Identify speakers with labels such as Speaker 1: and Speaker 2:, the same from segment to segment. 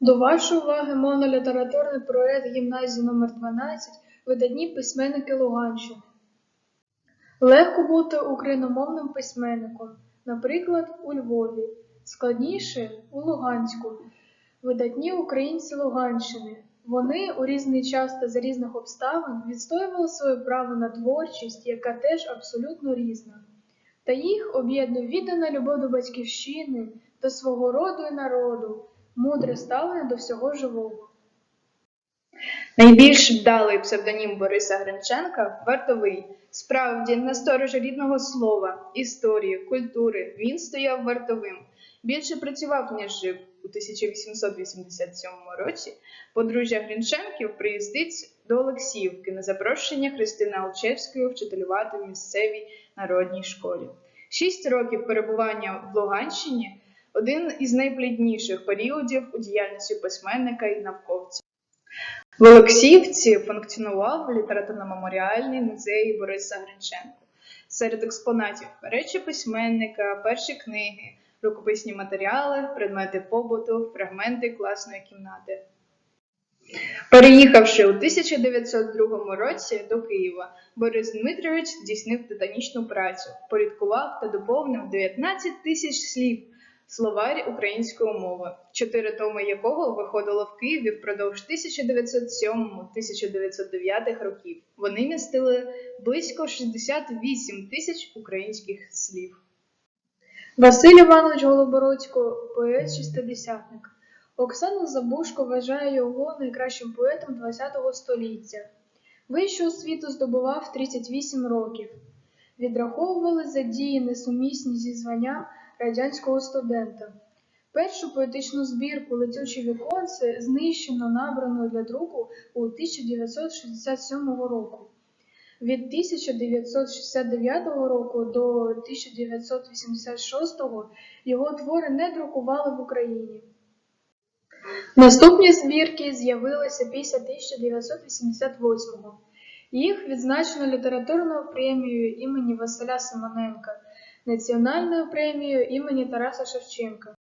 Speaker 1: До вашої уваги монолітературний проект гімназії номер 12 видатні письменники Луганщини. Легко бути україномовним письменником, наприклад, у Львові, складніше у Луганську. Видатні українці Луганщини. Вони у різний час та за різних обставин відстоювали своє право на творчість, яка теж абсолютно різна. Та їх об'єднує віддана любов до батьківщини, до свого роду і народу, мудре ставлення до всього живого.
Speaker 2: Найбільш вдалий псевдонім Бориса Гринченка вартовий. Справді, на сторожі рідного слова, історії, культури він стояв вартовим. Більше працював, ніж жив. У 1887 році подружжя Гринченків приїздить до Олексіївки на запрошення Христини Алчевської вчителювати в місцевій народній школі. Шість років перебування в Луганщині один із найплідніших періодів у діяльності письменника і науковця. В Олексіївці функціонував літературно-меморіальний музей Бориса Гринченка. Серед експонатів речі письменника, перші книги, рукописні матеріали, предмети побуту, фрагменти класної кімнати. Переїхавши у 1902 році до Києва, Борис Дмитрович здійснив титанічну працю, порядкував та доповнив 19 тисяч слів словарь української мови, чотири томи якого виходило в Києві впродовж 1907-1909 років. Вони містили близько 68 тисяч українських слів.
Speaker 1: Василь Іванович Голобородько поет шістидесятник. Оксана Забушко вважає його найкращим поетом ХХ століття. Вищу освіту здобував 38 років. Відраховували за дії несумісні зі званням радянського студента. Першу поетичну збірку Летючі віконце знищено набрано для друку у 1967 року. Від 1969 року до 1986 його твори не друкували в Україні. Наступні збірки з'явилися після 1988 Їх відзначено літературною премією імені Василя Симоненка, Національною премією імені Тараса Шевченка.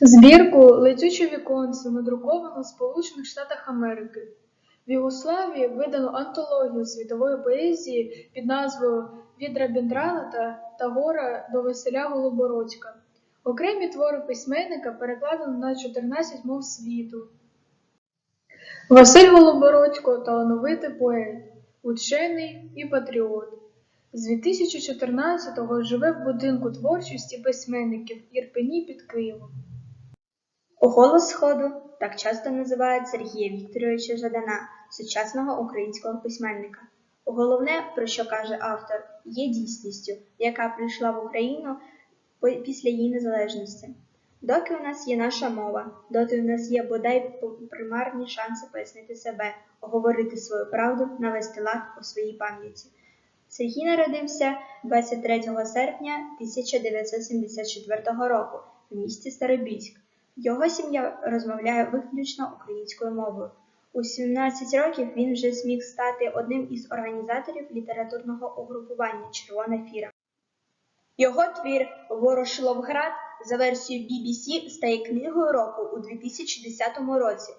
Speaker 1: Збірку Летюче віконце надруковано в Сполучених Штатах Америки. В Югославії видано антологію світової поезії під назвою Від Рабіндраната та гора до Василя Голобородька. Окремі твори письменника перекладено на 14 мов світу. Василь Голобородько талановитий поет, учений і патріот. З 2014-го живе в будинку творчості письменників Ірпені під Києвом.
Speaker 3: Голос сходу так часто називають Сергія Вікторовича Жадана, сучасного українського письменника. Головне, про що каже автор, є дійсністю, яка прийшла в Україну після її незалежності. Доки у нас є наша мова, доти у нас є бодай примарні шанси пояснити себе, оговорити свою правду, навести лад у своїй пам'яті. Сергій народився 23 серпня 1974 року в місті Старобільськ. Його сім'я розмовляє виключно українською мовою. У 17 років він вже зміг стати одним із організаторів літературного угрупування Червона фіра. Його твір Ворошиловград за версією BBC стає книгою року у 2010 році.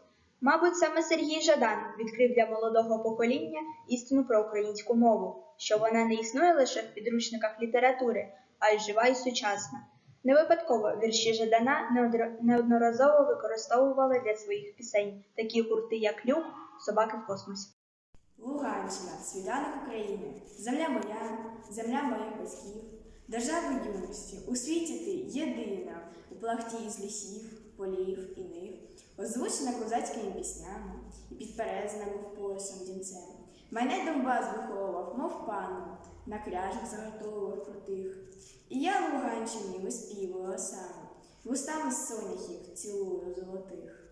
Speaker 3: Мабуть, саме Сергій Жадан відкрив для молодого покоління істину про українську мову, що вона не існує лише в підручниках літератури, а й жива і сучасна. Не випадково вірші Жадана неодноразово використовували для своїх пісень такі гурти, як Люк, Собаки в космосі.
Speaker 4: Луганщина, світанок України, земля моя, земля моїх батьків, держава юності, у світі ти єдина, у плахті із лісів, полів і озвучена козацькими піснями і підперезана, мов поясом дінцем. Мене Донбас виховував, мов пану, на кряжах заготовував крутих. І я в Луганщині виспівую осану, вустами соняхів цілую золотих.